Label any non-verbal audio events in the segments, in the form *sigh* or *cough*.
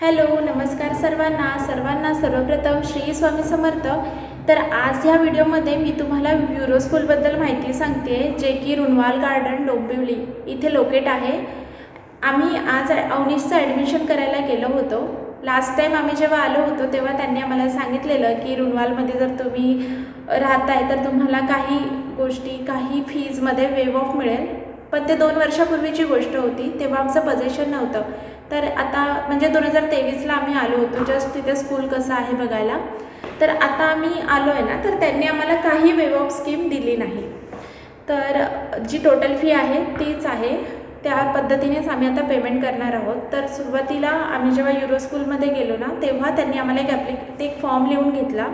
Hello नमस्कार सर्वांना सर्वांना सर्वप्रथम श्री स्वामी समर्थ. तर आज ह्या व्हिडिओमध्ये मी तुम्हाला ब्युरो स्कूलबद्दल माहिती सांगते जे की रुणवाल गार्डन डोंबिवली इथे लोकेट आहे. आम्ही आज अवनीशचं ॲडमिशन करायला गेलो होतो. लास्ट टाईम आम्ही जेव्हा आलो होतो तेव्हा त्यांनी आम्हाला सांगितलेलं की रुणवालमध्ये जर तुम्ही राहताय तर तुम्हाला काही गोष्टी काही फीजमध्ये वेव ऑफ मिळेल. पण ते दोन वर्षापूर्वीची गोष्ट होती तेव्हा आमचं पजेशन नव्हतं. तर आता म्हणजे दोन हजार तेवीसला आम्ही आलो होतो जस्ट तिथे स्कूल कसं आहे बघायला. तर आता आम्ही आलो आहे ना तर त्यांनी आम्हाला काही वेव ऑफ स्कीम दिली नाही. तर जी टोटल फी आहे तीच आहे. त्या पद्धतीनेच आम्ही आता पेमेंट करणार आहोत. तर सुरुवातीला आम्ही जेव्हा युरो स्कूलमध्ये गेलो ना तेव्हा त्यांनी आम्हाला एक ॲप्लिक एक फॉर्म लिहून घेतला.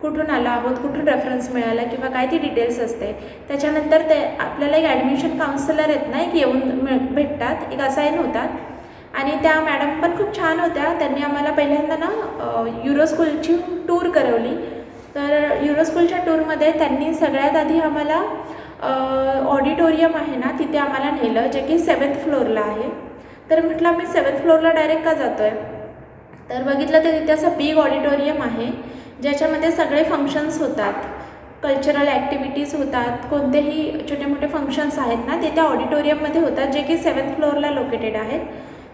कुठून आलो आहोत कुठून रेफरन्स मिळाला किंवा काय ती डिटेल्स असते. त्याच्यानंतर ते आपल्याला एक ॲडमिशन काउन्सिलर आहेत ना एक येऊन मिळ भेटतात एक असाईन होतात. आणि त्या मॅडम पण खूप छान होत्या. त्यांनी आम्हाला पहिल्यांदा ना युरोस्कूलची युरो स्कूलची टूर करवली. तर युरो स्कूलच्या टूरमध्ये त्यांनी सगळ्यात आधी आम्हाला ऑडिटोरियम आहे ना तिथे आम्हाला नेलं जे की सेवन्थ फ्लोअरला आहे. तर म्हटलं आम्ही सेवन्थ फ्लोअरला डायरेक्ट का जातो आहे तर बघितलं तर तिथे असं बिग ऑडिटोरियम आहे ज्याच्यामध्ये सगळे फंक्शन्स होतात. कल्चरल ॲक्टिव्हिटीज होतात. कोणतेही छोटे मोठे फंक्शन्स आहेत ना ते त्या ऑडिटोरियममध्ये होतात जे की सेवन्थ फ्लोअरला लोकेटेड आहेत.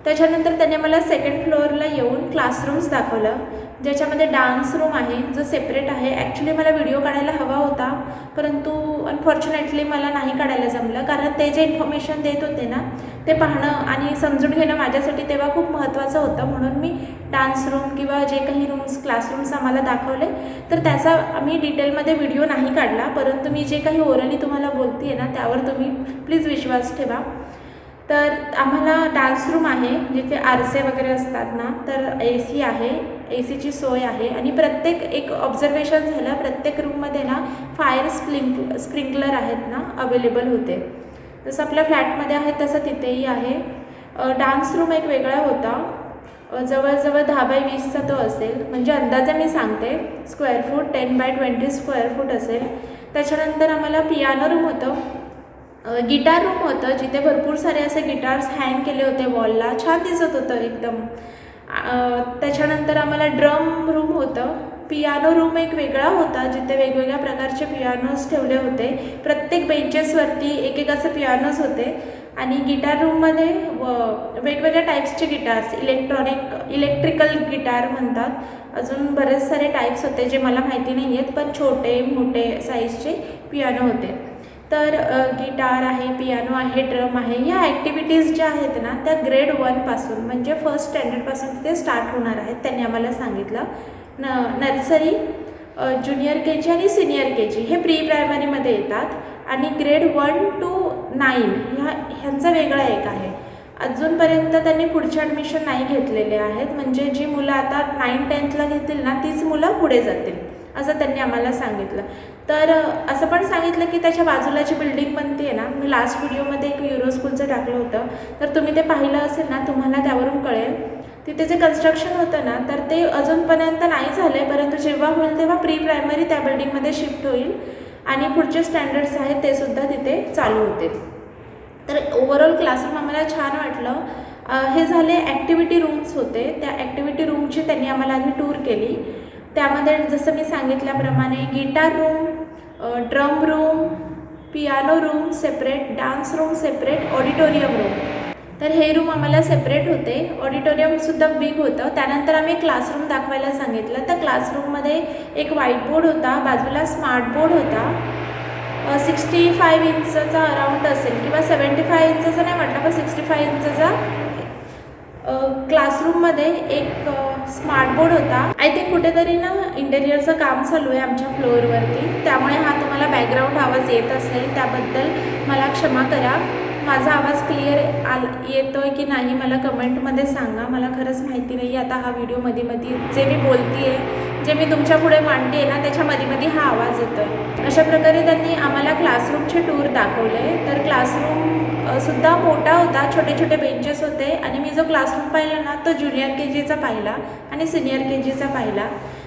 त्याच्यानंतर त्याने मला सेकंड फ्लोअरला येऊन क्लासरूम्स दाखवलं ज्याच्यामध्ये डान्स रूम आहे जो सेपरेट आहे. ॲक्च्युली मला व्हिडिओ काढायला हवा होता परंतु अनफॉर्च्युनेटली मला नाही काढायला जमलं. कारण ते जे इन्फॉर्मेशन देत होते ना ते पाहणं आणि समजून घेणं माझ्यासाठी तेव्हा खूप महत्त्वाचं होतं. म्हणून मी डान्स रूम किंवा जे काही रूम्स क्लासरूम्स आम्हाला दाखवले. तर त्याचा आम्ही डिटेलमध्ये व्हिडिओ नाही काढला. परंतु मी जे काही ओरली तुम्हाला बोलते आहे ना त्यावर तुम्ही प्लीज विश्वास ठेवा. तर आम्हाला डान्स रूम आहे जिथे आरसे वगैरे असतात ना तर ए सी आहे ए सीची सोय आहे. आणि प्रत्येक एक ऑब्झर्वेशन झालं प्रत्येक रूममध्ये ना फायर स्प्रिंक स्प्रिंकलर आहेत ना अवेलेबल होते. जसं आपल्या फ्लॅटमध्ये आहे तसं तिथेही आहे. डान्स रूम एक वेगळा होता. जवळजवळ दहा बाय वीसचा तो असेल. म्हणजे अंदाजे मी सांगते square foot ten by twenty square foot असेल. त्याच्यानंतर आम्हाला पियानो रूम होतं. गिटार रूम होतं जिथे भरपूर सारे असे गिटार्स हँग केले होते वॉलला छान दिसत होतं एकदम. त्याच्यानंतर आम्हाला ड्रम रूम होतं. पियानो रूम एक वेगळा होता जिथे वेगवेगळ्या प्रकारचे पियानोज ठेवले होते. प्रत्येक बेंचेसवरती एक एक असे पियानोज होते. आणि गिटार रूममध्ये व वेगवेगळ्या टाईप्सचे गिटार्स इलेक्ट्रॉनिक इलेक्ट्रिकल गिटार म्हणतात. अजून बरेच सारे टाईप्स होते जे मला माहिती नाही आहेत पण छोटे मोठे साईजचे पियानो होते. तर गिटार आहे पियानो आहे ड्रम आहे ह्या ॲक्टिव्हिटीज ज्या आहेत ना त्या ग्रेड वनपासून म्हणजे फर्स्ट स्टँडर्डपासून ते स्टार्ट होणार आहेत. त्यांनी आम्हाला सांगितलं. न नर्सरी ज्युनियर के जी आणि सिनियर के जी हे प्री प्रायमरीमध्ये येतात. आणि ग्रेड वन टू नाईन ह्या ह्यांचा वेगळा एक आहे. अजूनपर्यंत त्यांनी पुढचे ॲडमिशन नाही घेतलेले आहेत. म्हणजे जी मुलं आता नाईन टेन्थला घेतील ना तीच मुलं पुढे जातील असं त्यांनी आम्हाला सांगितलं. तर असं पण सांगितलं की त्याच्या बाजूला जी बिल्डिंग बनते आहे ना मी लास्ट व्हिडिओमध्ये एक युरो स्कूलचं टाकलं होतं. तर तुम्ही ते पाहिलं असेल ना तुम्हाला त्यावरून कळेल. तिथे जे कन्स्ट्रक्शन होतं ना तर ते अजूनपर्यंत नाही झालं आहे परंतु जेव्हा होईल तेव्हा प्री प्रायमरी त्या बिल्डिंगमध्ये शिफ्ट होईल आणि पुढचे स्टँडर्ड्स आहेत ते सुद्धा तिथे चालू होतील. तर ओव्हरऑल क्लासरूम आम्हाला छान वाटलं. हे झाले ॲक्टिव्हिटी रूम्स होते. त्या ॲक्टिव्हिटी रूमची त्यांनी आम्हाला आधी टूर केली. त्यामध्ये जसं मी सांगितल्याप्रमाणे guitar room drum room piano room separate dance room separate auditorium room तर हे रूम आम्हाला सेपरेट होते. ऑडिटोरियमसुद्धा बिग होतं. त्यानंतर आम्ही क्लासरूम दाखवायला सांगितलं. तर क्लासरूममध्ये एक व्हाईट बोर्ड होता. बाजूला स्मार्ट बोर्ड होता. सिक्स्टी फाईव्ह इंचचा अराऊंड असेल किंवा सेवन्टी फाय इंचचा नाही म्हटलं पण सिक्स्टी फाय इंचचा क्लासरूममध्ये एक स्मार्ट बोर्ड होता. आय थिंक कुठेतरी ना इंटेरियरचं काम चालू आहे आमच्या फ्लोअरवरती त्यामुळे हा तुम्हाला बॅकग्राऊंड आवाज येत असेल. त्याबद्दल मला क्षमा करा. माझा आवाज क्लिअर आल येतो आहे की नाही मला कमेंटमध्ये सांगा. मला खरंच माहिती नाही आता हा व्हिडिओमध्ये मध्ये जे मी बोलते आहे जे मी तुमच्यापुढे मांडते आहे ना त्याच्या मध्ये मध्ये हा आवाज येतो आहे अशा प्रकारे त्यांनी आम्हाला क्लासरूमचे टूर दाखवले. तर क्लासरूम सुद्धा मोठा होता छोटे छोटे बेंचेस होते. आणि मी जो क्लासरूम पाहिला ना तो ज्युनियर के जीचा पाहिला आणि सिनियर के जीचा पाहिला.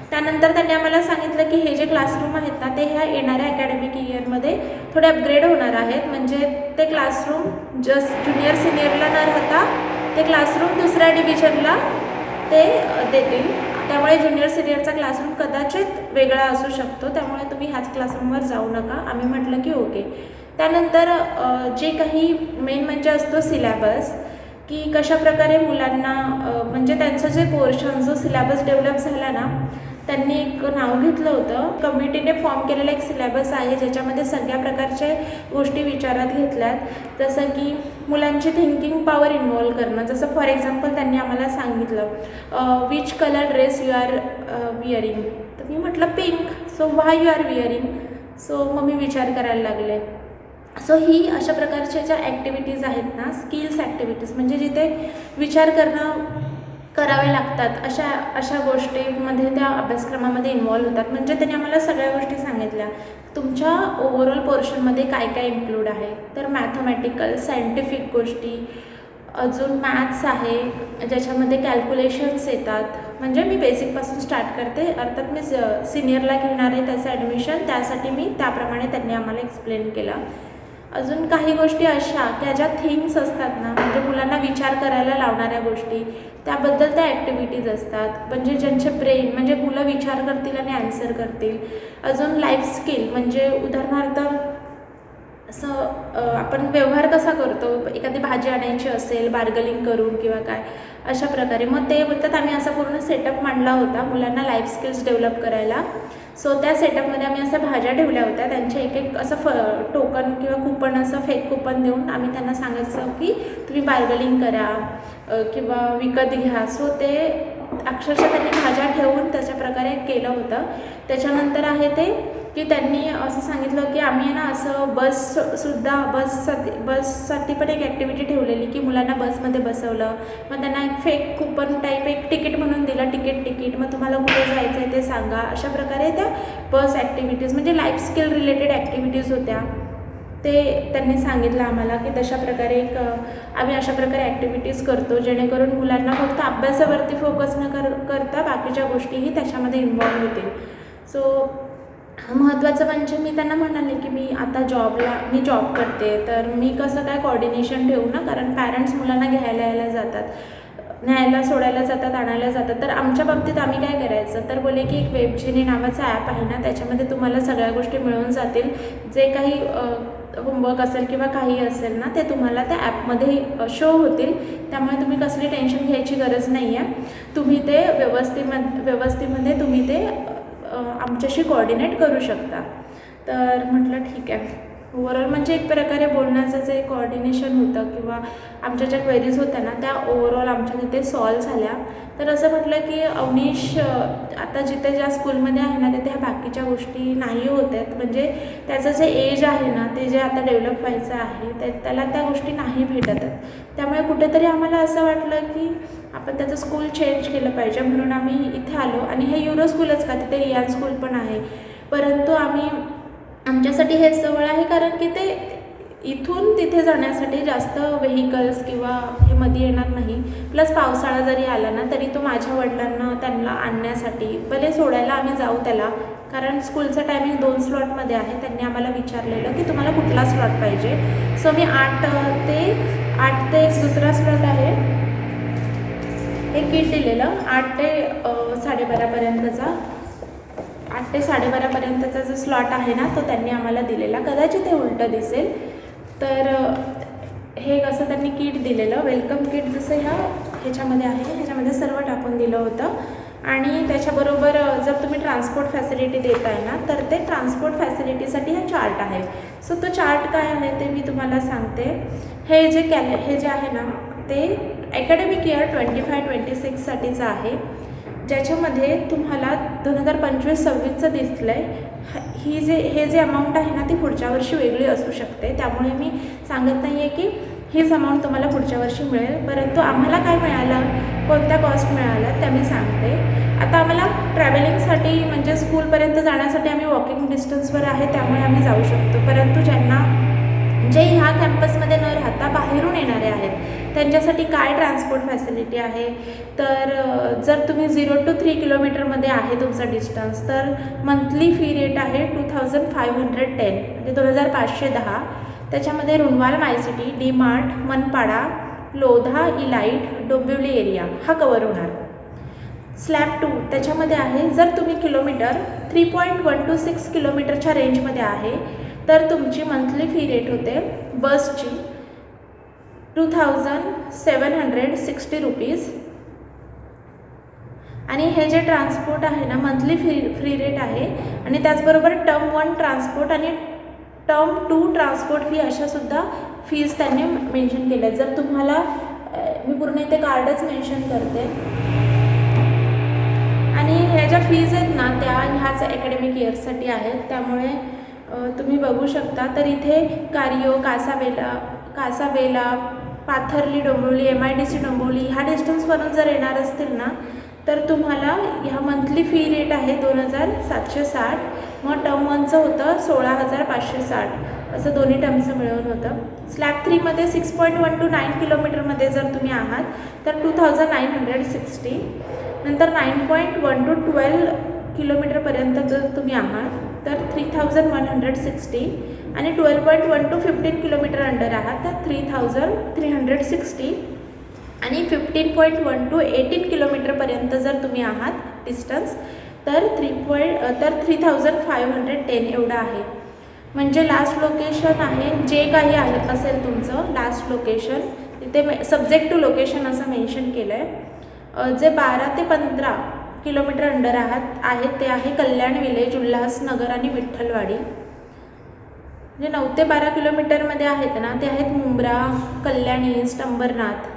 त्यानंतर त्यांनी आम्हाला सांगितलं की हे जे क्लासरूम आहेत ना ते ह्या येणाऱ्या अकॅडमिक इयरमध्ये थोडे अपग्रेड होणार आहेत. म्हणजे ते क्लासरूम जस्ट ज्युनियर सिनियरला न राहता ते क्लासरूम दुसऱ्या डिव्हिजनला ते देतील. त्यामुळे ज्युनियर सिनियरचा क्लासरूम कदाचित वेगळा असू शकतो. त्यामुळे तुम्ही ह्याच क्लासरूमवर जाऊ नका. आम्ही म्हटलं की ओके त्यानंतर जे काही मेन म्हणजे असतो सिलॅबस की कशाप्रकारे मुलांना म्हणजे त्यांचं जे पोर्शन जो सिलॅबस डेव्हलप झाला ना त्यांनी एक नाव घेतलं होतं. कमिटीने फॉर्म केलेला एक सिलॅबस आहे ज्याच्यामध्ये सगळ्या प्रकारचे गोष्टी विचारात घेतल्यात. जसं की मुलांची थिंकिंग पॉवर इन्वॉल्व करणं. जसं फॉर एक्झाम्पल त्यांनी आम्हाला सांगितलं which colour dress you are wearing तर मी म्हटलं pink so why you are wearing so मग मी विचार करायला लागले. सो ही अशा प्रकारच्या ज्या ॲक्टिव्हिटीज आहेत ना स्किल्स ॲक्टिव्हिटीज म्हणजे जिथे विचार करणं करावे लागतात अशा अशा गोष्टीमध्ये त्या अभ्यासक्रमामध्ये इन्वॉल्व होतात. म्हणजे त्यांनी आम्हाला सगळ्या गोष्टी सांगितल्या. तुमच्या ओव्हरऑल पोर्शनमध्ये काय काय इन्क्लूड आहे? तर मॅथमॅटिकल सायंटिफिक गोष्टी अजून मॅथ्स आहे ज्याच्यामध्ये कॅल्क्युलेशन्स येतात. म्हणजे मी बेसिकपासून स्टार्ट करते. अर्थात मी सिनियरला घेणार आहे त्याचं ॲडमिशन त्यासाठी मी त्याप्रमाणे त्यांनी आम्हाला एक्सप्लेन केलं. अजून काही गोष्टी अशा की ज्या थिंग्स असतात ना म्हणजे मुलांना विचार करायला लावणाऱ्या गोष्टी त्याबद्दल त्या ॲक्टिव्हिटीज असतात. म्हणजे ज्यांचे ब्रेन म्हणजे मुलं विचार करतील आणि ॲन्सर करतील. अजून लाईफ स्किल म्हणजे उदाहरणार्थ असं आपण व्यवहार कसा करतो? एखादी भाजी आणायची असेल बार्गलिंग करून किंवा काय अशा प्रकारे. मग ते बोलतात आम्ही असा पूर्ण सेटअप मांडला होता मुलांना लाईफ स्किल्स डेव्हलप करायला. सो त्या सेटअपमध्ये आम्ही अशा भाज्या ठेवल्या होत्या. त्यांचे एक एक असं फ टोकन किंवा कुपन असं फेक कुपन देऊन आम्ही त्यांना सांगायचं की तुम्ही बार्गलिंग करा किंवा विकत घ्या. सो ते अक्षरशः त्यांनी भाज्या ठेवून तशा प्रकारे केलं होतं. त्याच्यानंतर आहे ते की त्यांनी असं सांगितलं की आम्ही आहे ना असं बससुद्धा बससाठी बससाठी पण एक ॲक्टिव्हिटी ठेवलेली की मुलांना बसमध्ये बसवलं. मग त्यांना एक फेक कुपन टाईप एक तिकीट म्हणून दिलं तिकीट तिकीट मग तुम्हाला कुठे जायचं आहे ते सांगा. अशा प्रकारे त्या बस ॲक्टिव्हिटीज म्हणजे लाईफ स्किल रिलेटेड ॲक्टिव्हिटीज होत्या. ते त्यांनी सांगितलं आम्हाला की तशा प्रकारे एक आम्ही अशा प्रकारे ॲक्टिव्हिटीज करतो जेणेकरून मुलांना फक्त अभ्यासावरती फोकस न कर करता बाकीच्या गोष्टीही त्याच्यामध्ये इन्वॉल्व्ह होतील. सो महत्त्वाचं म्हणजे मी त्यांना म्हणाले की मी आता जॉबला मी जॉब करते. तर मी कसं काय कॉर्डिनेशन ठेवू ना? कारण पॅरेंट्स मुलांना घ्यायला यायला जातात न्यायला सोडायला जातात आणायला जातात. तर आमच्या बाबतीत आम्ही काय करायचं? तर बोले की एक वेबजिनी नावाचं ॲप आहे ना त्याच्यामध्ये तुम्हाला सगळ्या गोष्टी मिळून जातील. जे काही होमवर्क असेल किंवा काही असेल ना ते तुम्हाला त्या ॲपमध्ये शो होतील. त्यामुळे तुम्ही कसली टेन्शन घ्यायची गरज नाही आहे तुम्ही ते व्यवस्थेमध्ये व्यवस्थेमध्ये म्हणजे तुम्ही ते आमच्याशी कोऑर्डिनेट करू शकता. तर म्हटलं ठीक आहे. ओव्हरऑल म्हणजे एक प्रकारे बोलण्याचं जे कोऑर्डिनेशन होतं किंवा आमच्या ज्या क्वेरीज होत्या ना त्या ओव्हरऑल आमच्या तिथे सॉल्व झाल्या. तर असं म्हटलं की अवनीश आता जिथे ज्या स्कूलमध्ये आहे ना तिथे ह्या बाकीच्या गोष्टी नाही होत आहेत. म्हणजे त्याचं जे एज आहे ना ते जे आता डेव्हलप व्हायचं आहे ते त्याला त्या गोष्टी नाही भेटत आहेत. त्यामुळे कुठेतरी आम्हाला असं वाटलं की आपण त्याचं स्कूल चेंज केलं पाहिजे म्हणून आम्ही इथे आलो. आणि हे युरो स्कूलच का तिथे रियान स्कूल पण आहे. परंतु आम्ही आमच्यासाठी हे जवळ आहे कारण की ते इथून तिथे जाण्यासाठी जास्त व्हेकल्स किंवा हे मध्ये येणार नाही. प्लस पावसाळा जरी आला ना तरी तो माझ्या वडिलांना त्यांना आणण्यासाठी भले सोडायला आम्ही जाऊ त्याला कारण स्कूलचं टायमिंग दोन स्लॉटमध्ये आहे. त्यांनी आम्हाला विचारलेलं की तुम्हाला कुठला स्लॉट पाहिजे? सो मी आठ ते आठ ते एक दुसरा स्लॉट आहे. हे किट दिलेलं. आठ ते साडेबारापर्यंतचा आठ ते साडेबारापर्यंतचा जो स्लॉट आहे ना तो त्यांनी आम्हाला दिलेला. कदाचित ते उलटं दिसेल. तर हे कसं त्यांनी किट दिलेलं वेलकम किट जसं ह्या ह्याच्यामध्ये आहे ह्याच्यामध्ये सर्व टाकून दिलं होतं. आणि त्याच्याबरोबर जर तुम्ही ट्रान्सपोर्ट फॅसिलिटी देत आहे ना तर ते ट्रान्सपोर्ट फॅसिलिटीसाठी हा चार्ट आहे. सो तो चार्ट काय आहे ते मी तुम्हाला सांगते. हे जे कॅले हे जे आहे ना ते academic year twenty five twenty सिक्ससाठीचं आहे. ज्याच्यामध्ये तुम्हाला दोन हजार पंचवीस सव्वीसचं दिसलं आहे ही जे हे जे अमाऊंट आहे ना ती पुढच्या वर्षी वेगळी असू शकते. त्यामुळे मी सांगत नाही आहे की हीच अमाऊंट तुम्हाला पुढच्या वर्षी मिळेल. परंतु आम्हाला काय मिळालं? कोणत्या कॉस्ट मिळाल्या? त्या मी सांगते. आता आम्हाला ट्रॅव्हलिंगसाठी म्हणजे स्कूलपर्यंत जाण्यासाठी आम्ही वॉकिंग डिस्टन्सवर आहे त्यामुळे आम्ही जाऊ शकतो. परंतु ज्यांना जे ह्या कॅम्पसमध्ये न राहता बाहेरून येणारे आहेत त्यांच्यासाठी काय ट्रान्सपोर्ट फॅसिलिटी आहे? तर जर तुम्ही झिरो टू थ्री किलोमीटरमध्ये आहे तुमचा डिस्टन्स तर मंथली फी रेट आहे two thousand five hundred ten म्हणजे दोन हजार पाचशे दहा. त्याच्यामध्ये Runwal my city D mart Manpada Lodha elite Dombivli area हा कवर होणार. स्लॅब टू त्याच्यामध्ये आहे जर तुम्ही kilometre three point one two six किलोमीटरच्या रेंजमध्ये आहे तर तुमची मंथली फी रेट होते बसची two thousand seven hundred sixty rupees आणि हे जे ट्रान्सपोर्ट आहे ना मंथली फ्री फ्री रेट आहे. आणि त्याचबरोबर टर्म वन ट्रान्सपोर्ट आणि टर्म टू ट्रान्सपोर्ट फी अशासुद्धा फीज त्यांनी मेन्शन केल्या. जर तुम्हाला मी पूर्ण इथे कार्डच मेन्शन करते. आणि ह्या ज्या फीज आहेत ना त्या ह्याच अकॅडमिक इयरसाठी आहेत. त्यामुळे तुम्ही बघू शकता. तर इथे कारियो casa bella casa bella Patharli Dombivli M I D C Dombivli ह्या डिस्टन्सवरून जर येणार असतील ना तर तुम्हाला ह्या मंथली फी रेट आहे दोन हजार सातशे साठ. मग टर्म वनचं होतं सोळा हजार पाचशे साठ. असं दोन्ही टर्मचं मिळून होतं. Slab थ्रीमध्ये six point one two nine किलोमीटरमध्ये जर तुम्ही आहात तर two thousand nine hundred sixty नंतर nine point one two twelve किलोमीटरपर्यंत जर तुम्ही आहात तर three thousand one hundred sixty आणि twelve point one two fifteen kilometre under आहात तर three thousand three hundred sixty आणि fifteen point one two eighteen किलोमीटरपर्यंत जर तुम्ही आहात डिस्टन्स तर थ्री पॉईंट तर three thousand five hundred ten एवढं आहे. म्हणजे लास्ट लोकेशन आहे जे काही आहे असेल तुमचं लास्ट लोकेशन तिथे सब्जेक्ट टू लोकेशन असं मेन्शन केलं आहे जे बारा ते पंधरा किलोमीटर अंडर आहात आहेत ते आहे कल्याण विलेज उल्हासनगर आणि विठ्ठलवाडी. जे नऊ ते बारा किलोमीटरमध्ये आहेत ना ते आहेत मुंब्रा कल्याणी अंबरनाथ.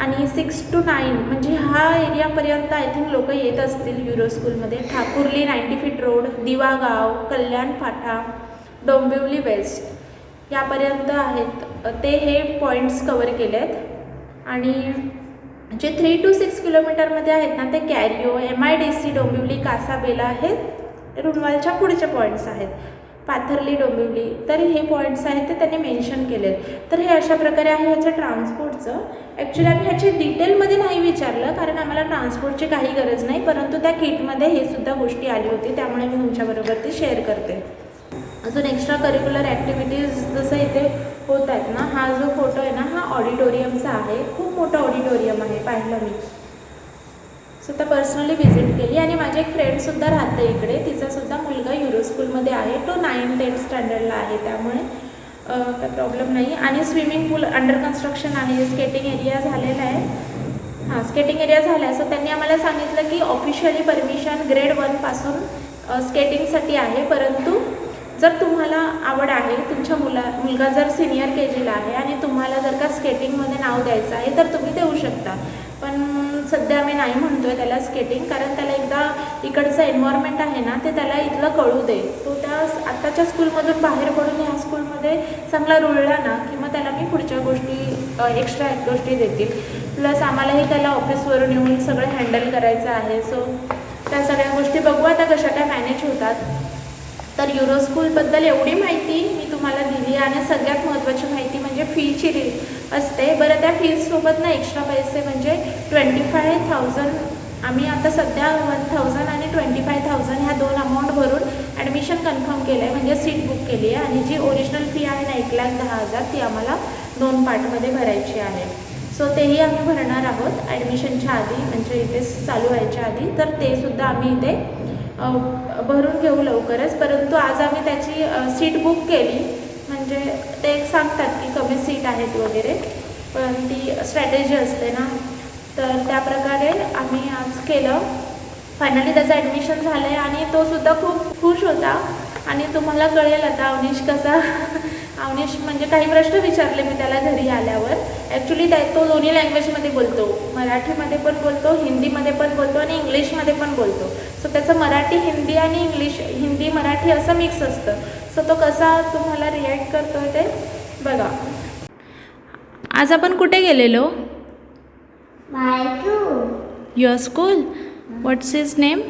आणि सिक्स टू नाईन म्हणजे हा एरियापर्यंत आय थिंक लोक येत असतील युरो स्कूलमध्ये Thakurli ninety feet road Divagaon Kalyan Phata Dombivli west यापर्यंत आहेत. ते हे पॉईंट्स कवर केले आहेत आणि जे थ्री टू सिक्स किलोमीटरमध्ये आहेत ना ते कॅरिओ M I D C Dombivli casa bella हे रुणवालच्या पुढचे पॉईंट्स आहेत. पाथर्ली डोंबिवली तर हे पॉईंट्स आहेत ते त्यांनी मेन्शन केलेत. तर हे अशा प्रकारे आहे ह्याचं ट्रान्सपोर्टचं ॲक्च्युली आम्ही ह्याचे डिटेलमध्ये नाही विचारलं कारण आम्हाला ट्रान्सपोर्टची काही गरज नाही परंतु त्या किटमध्ये हे सुद्धा गोष्टी आली होती त्यामुळे मी तुमच्याबरोबर ते शेअर करते. अजून एक्स्ट्रा करिक्युलर ॲक्टिव्हिटीज जसं इथे होत आहेत ना हा जो फोटो आहे ना हा ऑडिटोरियमचा आहे. खूप मोठं ऑडिटोरियम आहे पाहिलं मी. स्वतः पर्सनली व्हिजिट केली. आणि माझी एक फ्रेंडसुद्धा राहते इकडे. तिचासुद्धा मुलगा युरो स्कूलमध्ये आहे. तो नाईन टेन्थ स्टँडर्डला आहे. त्यामुळे काही प्रॉब्लेम नाही. आणि स्विमिंग पूल अंडर कन्स्ट्रक्शन आहे. स्केटिंग एरिया झालेला आहे. हां स्केटिंग एरिया झाला आहे सो त्यांनी आम्हाला सांगितलं की ऑफिशियली परमिशन ग्रेड वनपासून स्केटिंगसाठी आहे. परंतु जर तुम्हाला आवड आहे तुमच्या मुला मुलगा जर सिनियर के जीला आहे आणि तुम्हाला जर का स्केटिंगमध्ये नाव द्यायचं आहे तर तुम्ही देऊ शकता. पण सध्या आम्ही नाही म्हणतो आहे त्याला स्केटिंग कारण त्याला एकदा इकडचं एन्व्हायरमेंट आहे ना ते त्याला इथलं कळू दे. तो त्या आत्ताच्या स्कूलमधून बाहेर पडून ह्या स्कूलमध्ये चांगला रुळला ना की मग त्याला मी पुढच्या गोष्टी एक्स्ट्रा गोष्टी देतील. प्लस आम्हालाही त्याला ऑफिसवरून येऊन सगळं हँडल करायचं आहे. सो त्या सगळ्या गोष्टी बघू. आता कशा काय मॅनेज होतात? तर युरोस्कूलबद्दल एवढी माहिती मी तुम्हाला दिली आणि सगळ्यात महत्त्वाची माहिती म्हणजे फीची रे असते. बरं त्या फीजसोबत ना एक्स्ट्रा पैसे म्हणजे ट्वेंटी फाय थाउजंड आम्ही आता सध्या वन थाउजंड आणि ट्वेंटी फाय थाउजंड ह्या दोन अमाऊंट भरून ॲडमिशन कन्फर्म केलं आहे म्हणजे सीट बुक केली आहे. आणि जी ओरिजिनल फी आहे ना एक लाख दहा हजार ती आम्हाला दोन पार्टमध्ये भरायची आहे. सो तेही आम्ही भरणार आहोत ॲडमिशनच्या आधी. म्हणजे इथे चालू व्हायच्या आधी. तर ते सुद्धा आम्ही इथे भरून घेऊ लवकरच परंतु आज आम्ही त्याची सीट बुक केली. म्हणजे ते एक सांगतात की कमी सीट आहेत वगैरे पण ती स्ट्रॅटेजी असते ना. तर त्या प्रकारे आम्ही आज केलं. फायनली त्याचं ॲडमिशन झालं आहे आणि तो सुद्धा खूप खुश होता. आणि तुम्हाला कळेल आता अवनीश कसा अवनीश म्हणजे काही प्रश्न विचारले मी त्याला घरी आल्यावर. ॲक्च्युली त्या तो दोन्ही लँग्वेजमध्ये बोलतो. मराठीमध्ये पण बोलतो हिंदीमध्ये पण बोलतो आणि इंग्लिशमध्ये पण बोलतो. सो त्याचं मराठी हिंदी आणि इंग्लिश हिंदी मराठी असं मिक्स असतं. सो तो कसा तुम्हाला रिॲक्ट करतो ते बघा. आज आपण कुठे गेलेलो. Your school what's is name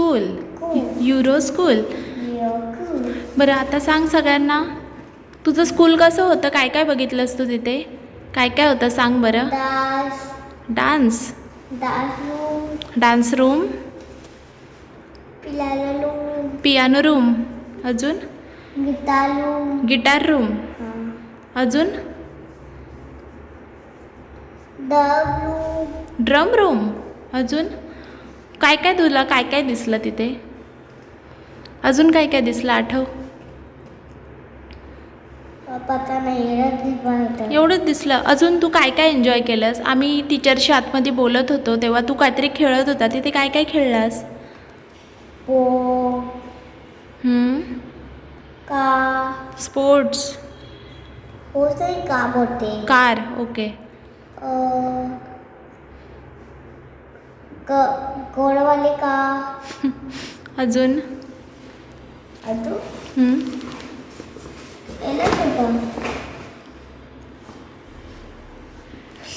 school. Euro school. बरं आता सांग सगळ्यांना. तुझं स्कूल कसं होतं? काय काय बघितलंस तू तिथे? काय काय होतं? सांग बरं. Dance. Dance room. Piano room अजून? गिटार रूम अजून? ड्रम रूम अजून? काय काय तुला काय काय दिसलं तिथे? अजून काय काय दिसलं? आठव. एवढंच दिसलं. अजून तू काय काय एन्जॉय केलंस? आम्ही टीचरशी आतमध्ये बोलत होतो तेव्हा तू काहीतरी खेळत होता. तिथे काय काय खेळलास? का? स्पोर्ट्स. होते का बोलते? Car okay. क गोडवाले का? *laughs* अजून? अजून? हम्म? एवढंच होतं.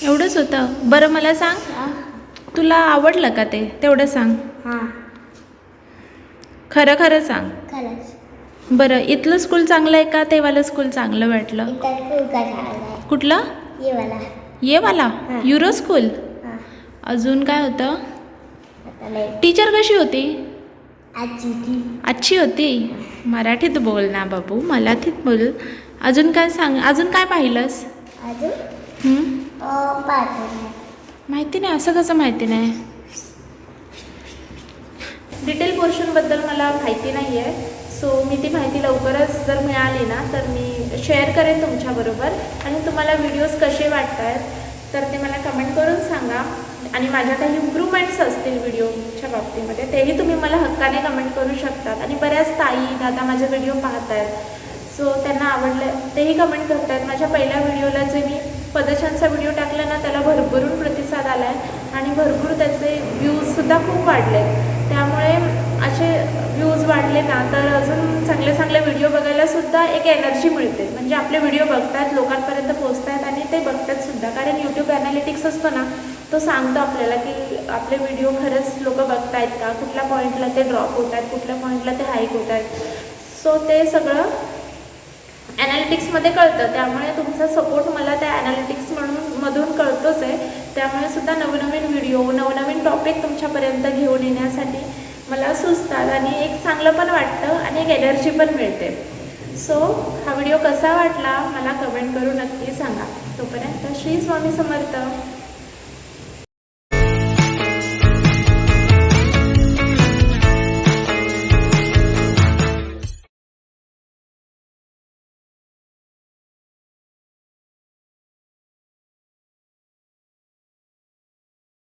एवढंच होतं. बरं मला सांग. हा. तुला आवडलं का ते? तेवढं सांग. हां. खरं खरं सांग. खरंच. बरं इथलं स्कूल चांगलं आहे का? तेवालं स्कूल चांगलं वाटलं? इथं झालं कुठलं ये मला ये वाला हां. Euro school? हां. अजून काय होतं? टीचर कशी होती? आजी ती अच्छी होती? मराठीत बोल ना बाबू मराठीत बोल. अजून काय सांग अजून काय पाहिलंस? माहिती नाही असं कसं माहिती नाही? डिटेल पोर्शनबद्दल मला माहिती नाही आहे सो मी ती माहिती लवकरच जर मिळाली ना तर मी शेअर करेन तुमच्याबरोबर. आणि तुम्हाला व्हिडिओज कसे वाटत आहेत तर ते मला कमेंट करून सांगा. आणि माझ्या काही इम्प्रूव्हमेंट्स असतील व्हिडिओच्या बाबतीमध्ये तेही तुम्ही मला हक्काने कमेंट करू शकतात. आणि बऱ्याच ताई दादा माझे व्हिडिओ पाहत आहेत सो त्यांना आवडलं तेही कमेंट करत आहेत माझ्या पहिल्या व्हिडिओला जे मी पदशांचा व्हिडिओ टाकला ना त्याला भरभरून प्रतिसाद आला आहे आणि भरपूर त्याचे व्ह्यूजसुद्धा खूप वाढले त्यामुळे असे व्ह्यूज वाढले ना तर अजून चांगले चांगले व्हिडिओ बघायलासुद्धा एक एनर्जी मिळते. म्हणजे आपले व्हिडिओ बघतात लोकांपर्यंत पोहोचतात आणि ते बघतात सुद्धा. कारण यूट्यूब ॲनालिटिक्स असतो ना तो सांगतो आपल्याला की आपले व्हिडिओ खरंच लोक बघतायत का? कुठल्या पॉईंटला ते ड्रॉप होत आहेत कुठल्या पॉईंटला ते हाईक होत आहेत सो ते सगळं ॲनालिटिक्समध्ये कळतं. त्यामुळे तुमचा सपोर्ट मला त्या ॲनालिटिक्स म्हणून मधून कळतोच आहे. त्यामुळे सुद्धा नवनवीन व्हिडिओ नवनवीन टॉपिक तुमच्यापर्यंत घेऊन येण्यासाठी मला सुचतात आणि एक चांगलं पण वाटतं आणि एक एनर्जी पण मिळते. सो हा व्हिडिओ कसा वाटला मला कमेंट करून नक्की सांगा. तोपर्यंत श्री स्वामी समर्थ.